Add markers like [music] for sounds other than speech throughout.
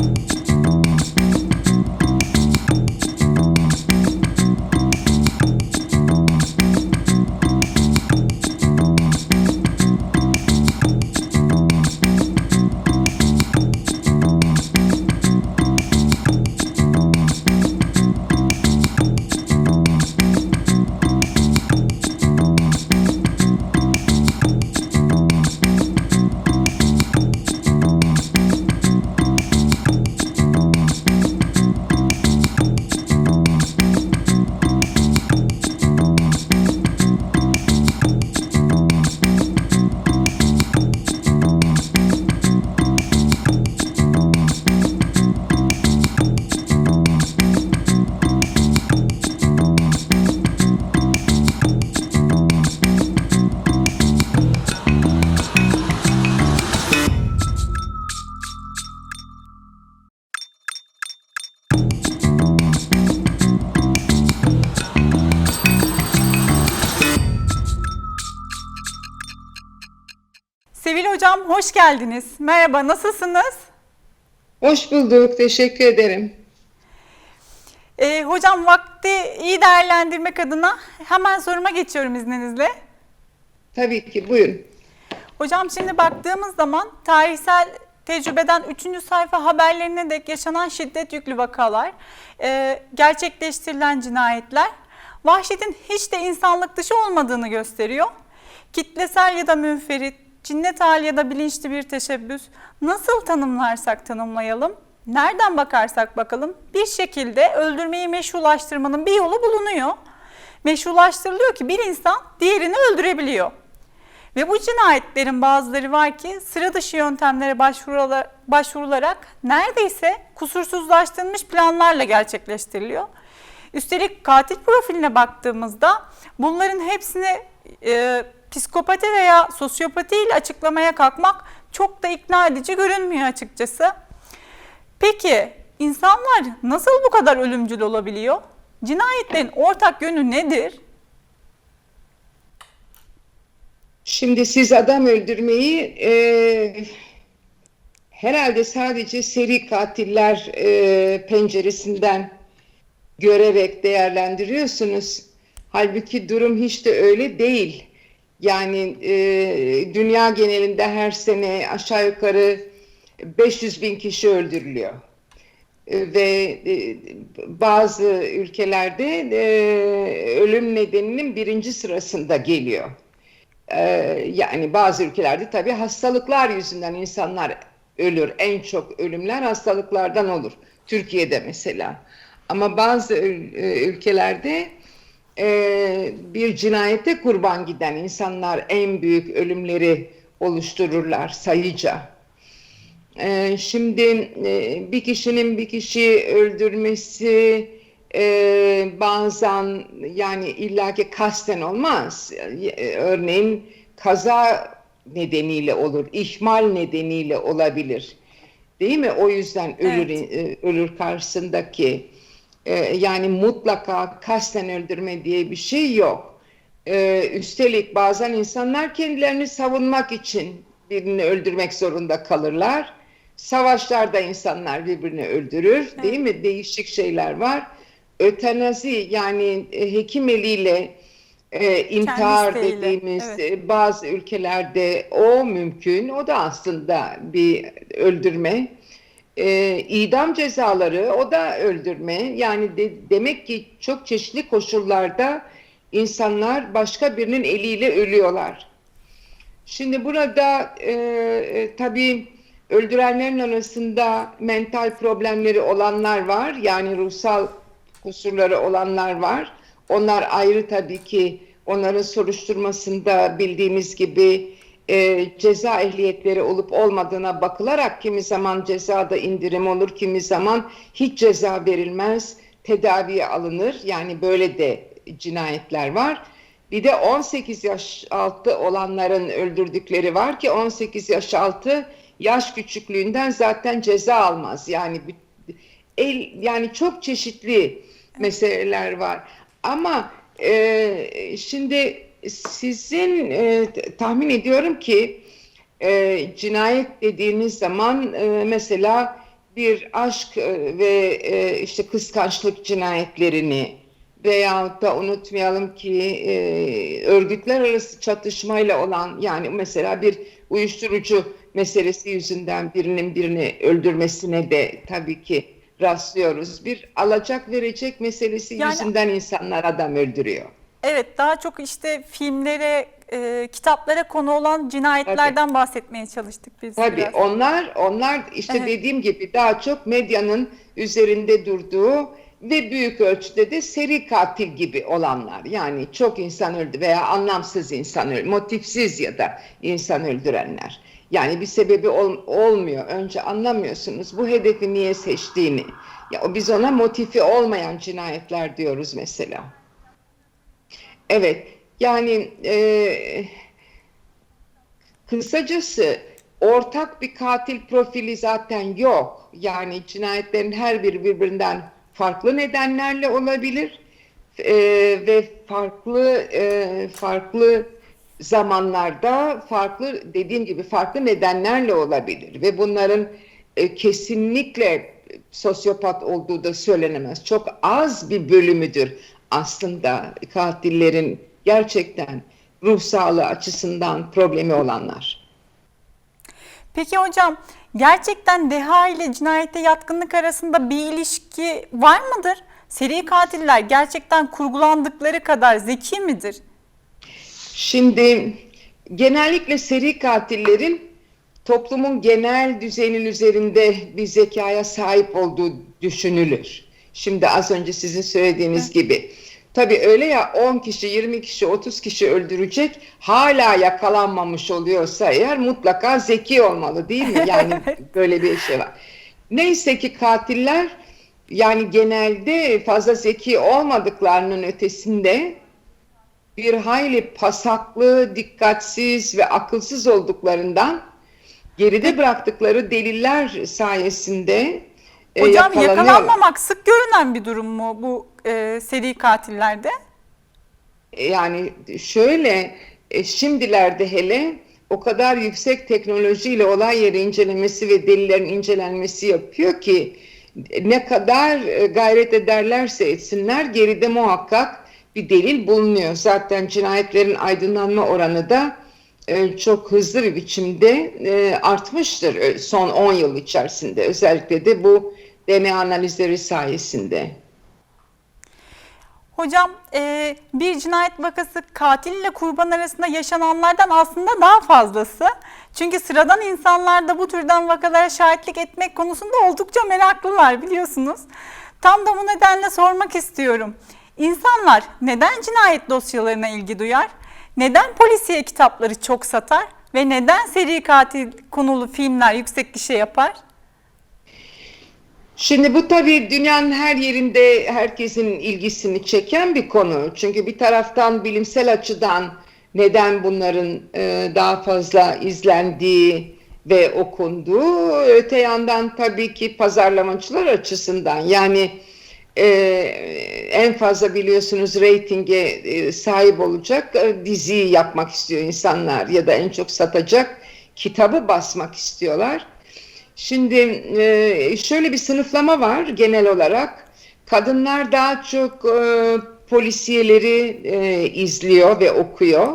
you hoş geldiniz. Merhaba, nasılsınız? Hoş bulduk, teşekkür ederim. Ee, hocam vakti iyi değerlendirmek adına hemen soruma geçiyorum izninizle. Tabii ki, buyurun. Hocam şimdi baktığımız zaman tarihsel tecrübeden 3. sayfa haberlerine dek yaşanan şiddet yüklü vakalar, e, gerçekleştirilen cinayetler vahşetin hiç de insanlık dışı olmadığını gösteriyor. Kitlesel ya da münferit, cinnet hali ya da bilinçli bir teşebbüs nasıl tanımlarsak tanımlayalım, nereden bakarsak bakalım bir şekilde öldürmeyi meşrulaştırmanın bir yolu bulunuyor. Meşrulaştırılıyor ki bir insan diğerini öldürebiliyor. Ve bu cinayetlerin bazıları var ki sıra dışı yöntemlere başvurula- başvurularak neredeyse kusursuzlaştırılmış planlarla gerçekleştiriliyor. Üstelik katil profiline baktığımızda bunların hepsini e, psikopati veya sosyopati ile açıklamaya kalkmak çok da ikna edici görünmüyor açıkçası. Peki insanlar nasıl bu kadar ölümcül olabiliyor? Cinayetlerin ortak yönü nedir? Şimdi siz adam öldürmeyi e, herhalde sadece seri katiller e, penceresinden görerek değerlendiriyorsunuz. Halbuki durum hiç de öyle değil. Yani e, dünya genelinde her sene aşağı yukarı 500 bin kişi öldürülüyor. E, ve e, bazı ülkelerde e, ölüm nedeninin birinci sırasında geliyor. E, yani bazı ülkelerde tabii hastalıklar yüzünden insanlar ölür. En çok ölümler hastalıklardan olur. Türkiye'de mesela. Ama bazı e, ülkelerde e, bir cinayete kurban giden insanlar en büyük ölümleri oluştururlar sayıca. Ee, şimdi e, bir kişinin bir kişiyi öldürmesi e, bazen yani illaki kasten olmaz. E, Örneğin kaza nedeniyle olur, ihmal nedeniyle olabilir. Değil mi? O yüzden ölür e, ölür karşısındaki. E, yani mutlaka kasten öldürme diye bir şey yok. E, üstelik bazen insanlar kendilerini savunmak için birini öldürmek zorunda kalırlar. Savaşlarda insanlar birbirini öldürür, değil mi? Değişik şeyler var. Ötenazi yani e, hekim eliyle e, intihar isteğiyle, dediğimiz evet. e, bazı ülkelerde o mümkün. O da aslında bir öldürme. E, idam cezaları o da öldürme. Yani de- demek ki çok çeşitli koşullarda insanlar başka birinin eliyle ölüyorlar. Şimdi burada e, e, tabii öldürenlerin arasında mental problemleri olanlar var. Yani ruhsal kusurları olanlar var. Onlar ayrı tabii ki onların soruşturmasında bildiğimiz gibi e, ceza ehliyetleri olup olmadığına bakılarak kimi zaman cezada indirim olur, kimi zaman hiç ceza verilmez, tedaviye alınır. Yani böyle de cinayetler var. Bir de 18 yaş altı olanların öldürdükleri var ki 18 yaş altı yaş küçüklüğünden zaten ceza almaz. Yani el yani çok çeşitli meseleler var. Ama e, şimdi sizin e, tahmin ediyorum ki e, cinayet dediğiniz zaman e, mesela bir aşk e, ve e, işte kıskançlık cinayetlerini veyahut da unutmayalım ki e, örgütler arası çatışmayla olan yani mesela bir uyuşturucu meselesi yüzünden birinin birini öldürmesine de tabii ki rastlıyoruz. Bir alacak verecek meselesi Yani- yüzünden insanlar adam öldürüyor. Evet daha çok işte filmlere, e, kitaplara konu olan cinayetlerden bahsetmeye çalıştık biz Tabii biraz. onlar onlar işte Evet. dediğim gibi daha çok medyanın üzerinde durduğu ve büyük ölçüde de seri katil gibi olanlar. Yani çok insan öldü veya anlamsız insan öldü, motifsiz ya da insan öldürenler. Yani bir sebebi ol- olmuyor. Önce anlamıyorsunuz bu hedefi niye seçtiğini. Ya biz ona motifi olmayan cinayetler diyoruz mesela. Evet, yani e, kısacası ortak bir katil profili zaten yok. Yani cinayetlerin her biri birbirinden farklı nedenlerle olabilir E, ve farklı e, farklı zamanlarda farklı dediğim gibi farklı nedenlerle olabilir ve bunların e, kesinlikle sosyopat olduğu da söylenemez. Çok az bir bölümüdür aslında katillerin gerçekten ruh sağlığı açısından problemi olanlar. Peki hocam gerçekten deha ile cinayete yatkınlık arasında bir ilişki var mıdır? Seri katiller gerçekten kurgulandıkları kadar zeki midir? Şimdi genellikle seri katillerin toplumun genel düzenin üzerinde bir zekaya sahip olduğu düşünülür. Şimdi az önce sizin söylediğiniz gibi. Tabii öyle ya 10 kişi, 20 kişi, 30 kişi öldürecek hala yakalanmamış oluyorsa eğer mutlaka zeki olmalı değil mi? Yani [laughs] böyle bir şey var. Neyse ki katiller yani genelde fazla zeki olmadıklarının ötesinde bir hayli pasaklı, dikkatsiz ve akılsız olduklarından geride bıraktıkları deliller sayesinde Hocam yakalanıyorlar. yakalanmamak sık görünen bir durum mu bu e, seri katillerde? Yani şöyle e, şimdilerde hele o kadar yüksek teknolojiyle olay yeri incelemesi ve delillerin incelenmesi yapıyor ki e, ne kadar e, gayret ederlerse etsinler geride muhakkak bir delil bulunuyor. Zaten cinayetlerin aydınlanma oranı da e, çok hızlı bir biçimde e, artmıştır e, son 10 yıl içerisinde. Özellikle de bu DNA analizleri sayesinde. Hocam e, bir cinayet vakası katil ile kurban arasında yaşananlardan aslında daha fazlası. Çünkü sıradan insanlar da bu türden vakalara şahitlik etmek konusunda oldukça meraklılar biliyorsunuz. Tam da bu nedenle sormak istiyorum. İnsanlar neden cinayet dosyalarına ilgi duyar? Neden polisiye kitapları çok satar? Ve neden seri katil konulu filmler yüksek gişe yapar? Şimdi bu tabii dünyanın her yerinde herkesin ilgisini çeken bir konu. Çünkü bir taraftan bilimsel açıdan neden bunların e, daha fazla izlendiği ve okunduğu, öte yandan tabii ki pazarlamacılar açısından yani e, en fazla biliyorsunuz reytinge e, sahip olacak e, diziyi yapmak istiyor insanlar ya da en çok satacak kitabı basmak istiyorlar. Şimdi e, şöyle bir sınıflama var genel olarak. Kadınlar daha çok e, polisiyeleri e, izliyor ve okuyor.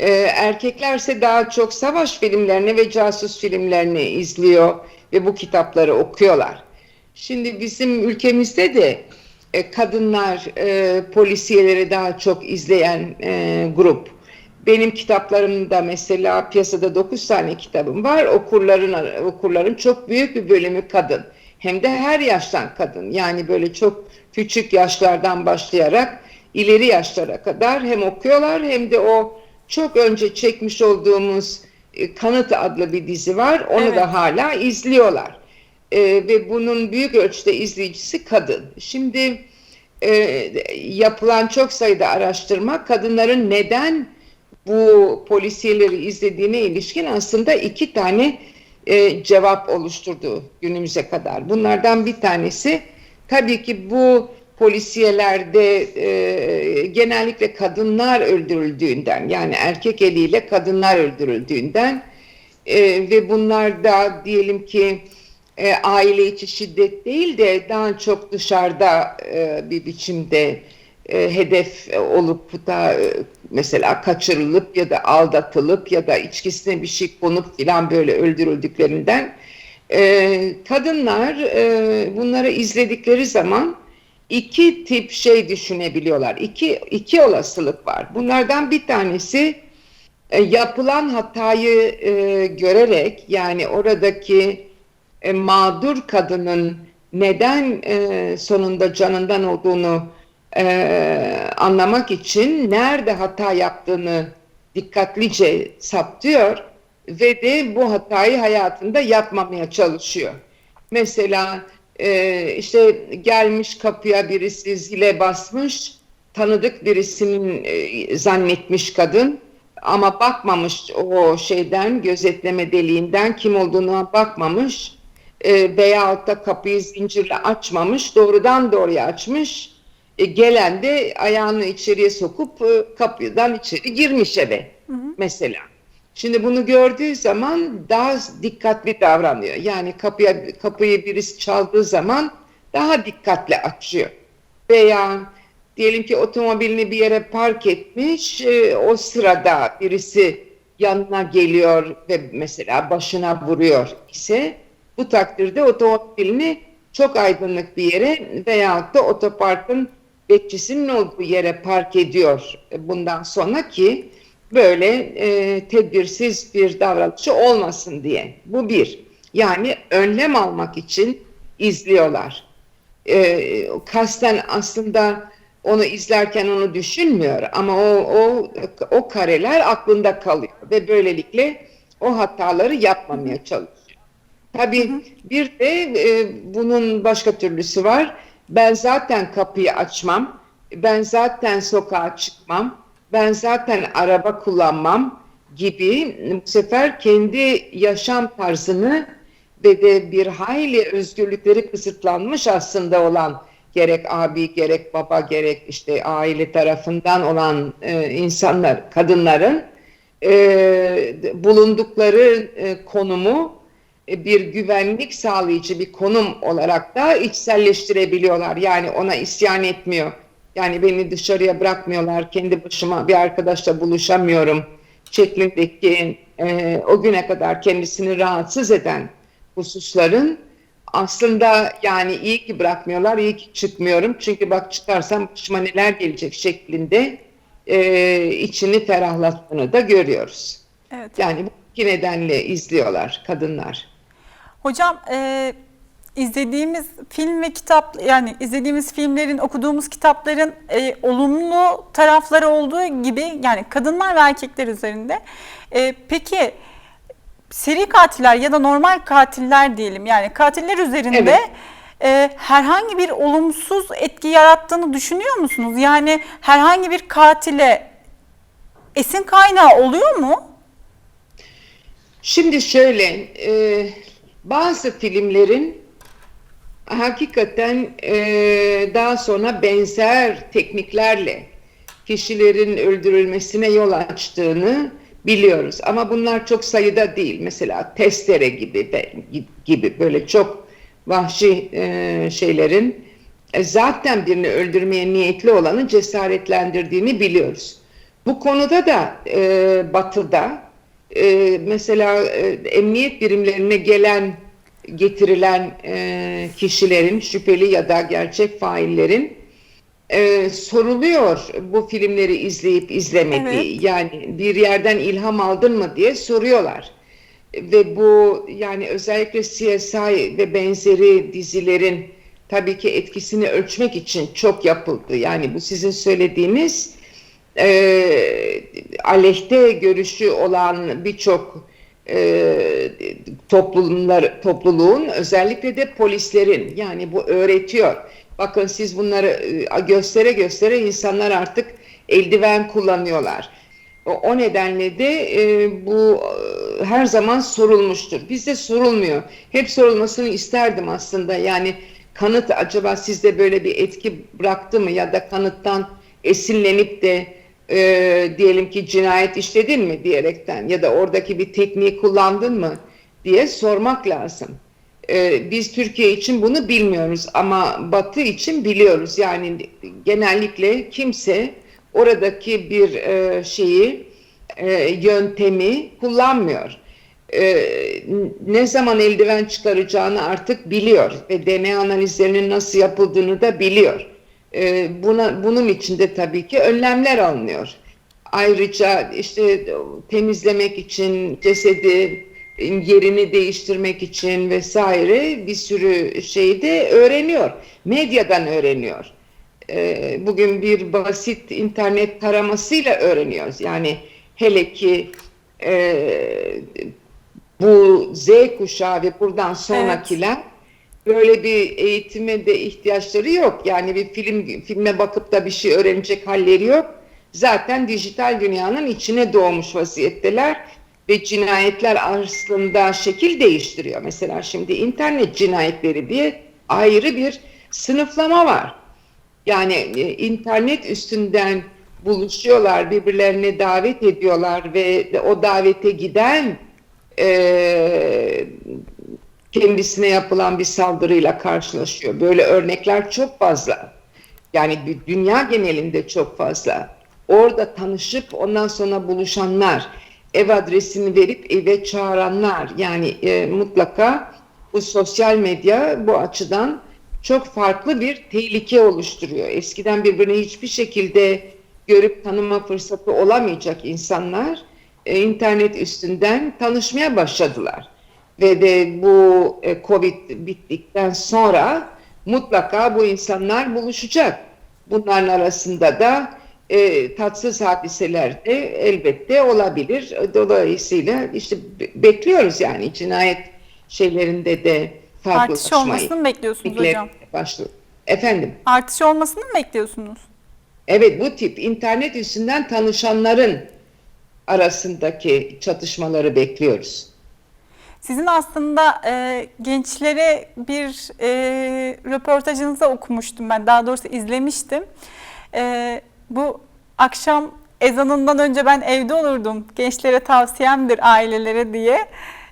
E, erkeklerse daha çok savaş filmlerini ve casus filmlerini izliyor ve bu kitapları okuyorlar. Şimdi bizim ülkemizde de e, kadınlar e, polisiyeleri daha çok izleyen e, grup. Benim kitaplarımda mesela piyasada 9 tane kitabım var. Okurların okurların çok büyük bir bölümü kadın. Hem de her yaştan kadın. Yani böyle çok küçük yaşlardan başlayarak ileri yaşlara kadar hem okuyorlar hem de o çok önce çekmiş olduğumuz e, Kanıt adlı bir dizi var. Onu Evet. da hala izliyorlar. E, ve bunun büyük ölçüde izleyicisi kadın. Şimdi e, yapılan çok sayıda araştırma kadınların neden bu polisiyeleri izlediğine ilişkin aslında iki tane e, cevap oluşturdu günümüze kadar. Bunlardan bir tanesi tabii ki bu polisiyelerde e, genellikle kadınlar öldürüldüğünden yani erkek eliyle kadınlar öldürüldüğünden e, ve bunlar da diyelim ki e, aile içi şiddet değil de daha çok dışarıda e, bir biçimde e, hedef olup da e, mesela kaçırılıp ya da aldatılıp ya da içkisine bir şey konup filan böyle öldürüldüklerinden e, kadınlar e, bunları izledikleri zaman iki tip şey düşünebiliyorlar. İki, iki olasılık var. Bunlardan bir tanesi e, yapılan hatayı e, görerek yani oradaki e, mağdur kadının neden e, sonunda canından olduğunu e, anlamak için nerede hata yaptığını dikkatlice saptıyor ve de bu hatayı hayatında yapmamaya çalışıyor. Mesela e, işte gelmiş kapıya birisi zile basmış, tanıdık birisinin e, zannetmiş kadın ama bakmamış o şeyden gözetleme deliğinden kim olduğuna bakmamış e, veyahut da kapıyı zincirle açmamış doğrudan doğruya açmış e, gelen de ayağını içeriye sokup e, kapıdan içeri girmiş eve mesela. Şimdi bunu gördüğü zaman daha dikkatli davranıyor. Yani kapıya kapıyı birisi çaldığı zaman daha dikkatli açıyor. Veya diyelim ki otomobilini bir yere park etmiş, e, o sırada birisi yanına geliyor ve mesela başına vuruyor ise bu takdirde otomobilini çok aydınlık bir yere veyahut da otoparkın bekçisinin olduğu yere park ediyor bundan sonra ki böyle e, tedbirsiz bir davranışı olmasın diye. Bu bir. Yani önlem almak için izliyorlar. E, kasten aslında onu izlerken onu düşünmüyor ama o, o, o kareler aklında kalıyor ve böylelikle o hataları yapmamaya çalışıyor. Tabii bir de e, bunun başka türlüsü var. Ben zaten kapıyı açmam, ben zaten sokağa çıkmam, ben zaten araba kullanmam gibi bu sefer kendi yaşam tarzını ve de bir hayli özgürlükleri kısıtlanmış aslında olan gerek abi gerek baba gerek işte aile tarafından olan e, insanlar kadınların e, bulundukları e, konumu bir güvenlik sağlayıcı bir konum olarak da içselleştirebiliyorlar. Yani ona isyan etmiyor. Yani beni dışarıya bırakmıyorlar, kendi başıma bir arkadaşla buluşamıyorum şeklindeki e, o güne kadar kendisini rahatsız eden hususların aslında yani iyi ki bırakmıyorlar, iyi ki çıkmıyorum. Çünkü bak çıkarsam başıma neler gelecek şeklinde e, içini ferahlattığını da görüyoruz. Evet. Yani bu iki nedenle izliyorlar kadınlar. Hocam e, izlediğimiz film ve kitap yani izlediğimiz filmlerin, okuduğumuz kitapların e, olumlu tarafları olduğu gibi yani kadınlar ve erkekler üzerinde. E, peki seri katiller ya da normal katiller diyelim yani katiller üzerinde Evet. e, herhangi bir olumsuz etki yarattığını düşünüyor musunuz? Yani herhangi bir katile esin kaynağı oluyor mu? Şimdi şöyle, e, bazı filmlerin hakikaten e, daha sonra benzer tekniklerle kişilerin öldürülmesine yol açtığını biliyoruz. Ama bunlar çok sayıda değil. Mesela testere gibi gibi böyle çok vahşi e, şeylerin e, zaten birini öldürmeye niyetli olanı cesaretlendirdiğini biliyoruz. Bu konuda da e, Batı'da e, mesela e, emniyet birimlerine gelen getirilen e, kişilerin şüpheli ya da gerçek faillerin e, soruluyor bu filmleri izleyip izlemediği. Evet. Yani bir yerden ilham aldın mı diye soruyorlar. Ve bu yani özellikle CSI ve benzeri dizilerin tabii ki etkisini ölçmek için çok yapıldı. Yani bu sizin söylediğiniz e, aleyhte görüşü olan birçok e, toplumlar topluluğun özellikle de polislerin yani bu öğretiyor. Bakın siz bunları e, göstere göstere insanlar artık eldiven kullanıyorlar. O, nedenle de e, bu e, her zaman sorulmuştur. Bizde sorulmuyor. Hep sorulmasını isterdim aslında. Yani kanıt acaba sizde böyle bir etki bıraktı mı ya da kanıttan esinlenip de e, diyelim ki cinayet işledin mi diyerekten ya da oradaki bir tekniği kullandın mı diye sormak lazım. Ee, biz Türkiye için bunu bilmiyoruz ama Batı için biliyoruz. Yani genellikle kimse oradaki bir e, şeyi, e, yöntemi kullanmıyor. E, ne zaman eldiven çıkaracağını artık biliyor ve DNA analizlerinin nasıl yapıldığını da biliyor. E, buna bunun için de tabii ki önlemler alınıyor. Ayrıca işte temizlemek için cesedi yerini değiştirmek için vesaire bir sürü şeyi de öğreniyor. Medyadan öğreniyor. Ee, Bugün bir basit internet taramasıyla öğreniyoruz. Yani hele ki e, bu Z kuşağı ve buradan sonrakiler böyle bir eğitime de ihtiyaçları yok. Yani bir film filme bakıp da bir şey öğrenecek halleri yok. Zaten dijital dünyanın içine doğmuş vaziyetteler ve cinayetler aslında şekil değiştiriyor. Mesela şimdi internet cinayetleri diye ayrı bir sınıflama var. Yani e, internet üstünden buluşuyorlar, birbirlerine davet ediyorlar ve o davete giden e, kendisine yapılan bir saldırıyla karşılaşıyor. Böyle örnekler çok fazla. Yani dü- dünya genelinde çok fazla. Orada tanışıp ondan sonra buluşanlar, ev adresini verip eve çağıranlar yani e, mutlaka bu sosyal medya bu açıdan çok farklı bir tehlike oluşturuyor. Eskiden birbirini hiçbir şekilde görüp tanıma fırsatı olamayacak insanlar e, internet üstünden tanışmaya başladılar. Ve de bu e, Covid bittikten sonra mutlaka bu insanlar buluşacak. Bunların arasında da e, tatsız hadiseler de elbette olabilir. Dolayısıyla işte be- bekliyoruz yani cinayet şeylerinde de Artış olmasını mı bekliyorsunuz hocam? başlı- Efendim, Artış olmasını mı bekliyorsunuz? evet bu tip internet üstünden tanışanların arasındaki çatışmaları bekliyoruz. Sizin aslında e, gençlere bir e, röportajınızı okumuştum ben. Daha doğrusu izlemiştim. E, bu akşam ezanından önce ben evde olurdum. Gençlere tavsiyemdir ailelere diye.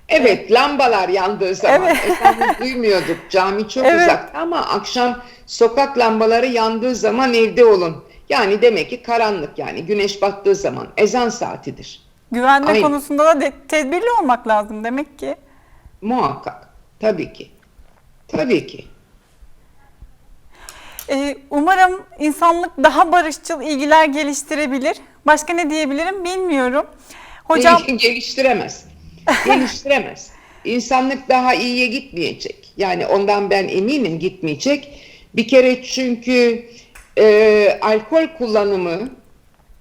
Evet, lambalar yandığı zaman Evet. efendim [laughs] duymuyorduk. Cami çok Evet. uzakta ama akşam sokak lambaları yandığı zaman evde olun. Yani demek ki karanlık yani güneş battığı zaman ezan saatidir. Güvenme Aynen. konusunda da de- tedbirli olmak lazım demek ki. Muhakkak. Tabii ki. Tabii ki. E, umarım insanlık daha barışçıl ilgiler geliştirebilir. Başka ne diyebilirim bilmiyorum. Hocam Gel- geliştiremez. Geliştiremez. [laughs] İnsanlık daha iyiye gitmeyecek. Yani ondan ben eminim gitmeyecek. Bir kere çünkü e, alkol kullanımı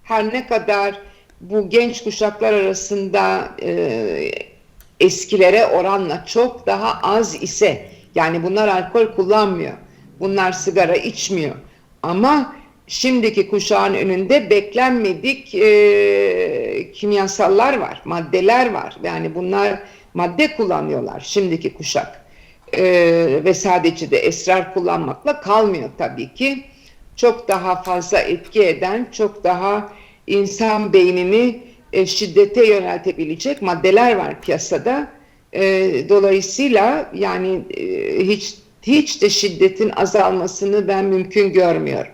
her ne kadar bu genç kuşaklar arasında e, eskilere oranla çok daha az ise yani bunlar alkol kullanmıyor. Bunlar sigara içmiyor. Ama şimdiki kuşağın önünde beklenmedik e, kimyasallar var, maddeler var. Yani bunlar madde kullanıyorlar şimdiki kuşak. E, ve sadece de esrar kullanmakla kalmıyor tabii ki. Çok daha fazla etki eden, çok daha insan beynini e, şiddete yöneltebilecek maddeler var piyasada. E, dolayısıyla yani e, hiç hiç de şiddetin azalmasını ben mümkün görmüyorum.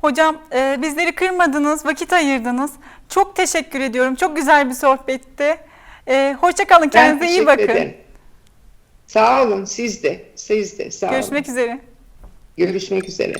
Hocam e, bizleri kırmadınız, vakit ayırdınız. Çok teşekkür ediyorum. Çok güzel bir sohbetti. E, hoşça kalın. Ben Kendinize iyi bakın. ederim. Sağ olun siz de, siz de sağ olun. Görüşmek üzere. Görüşmek üzere.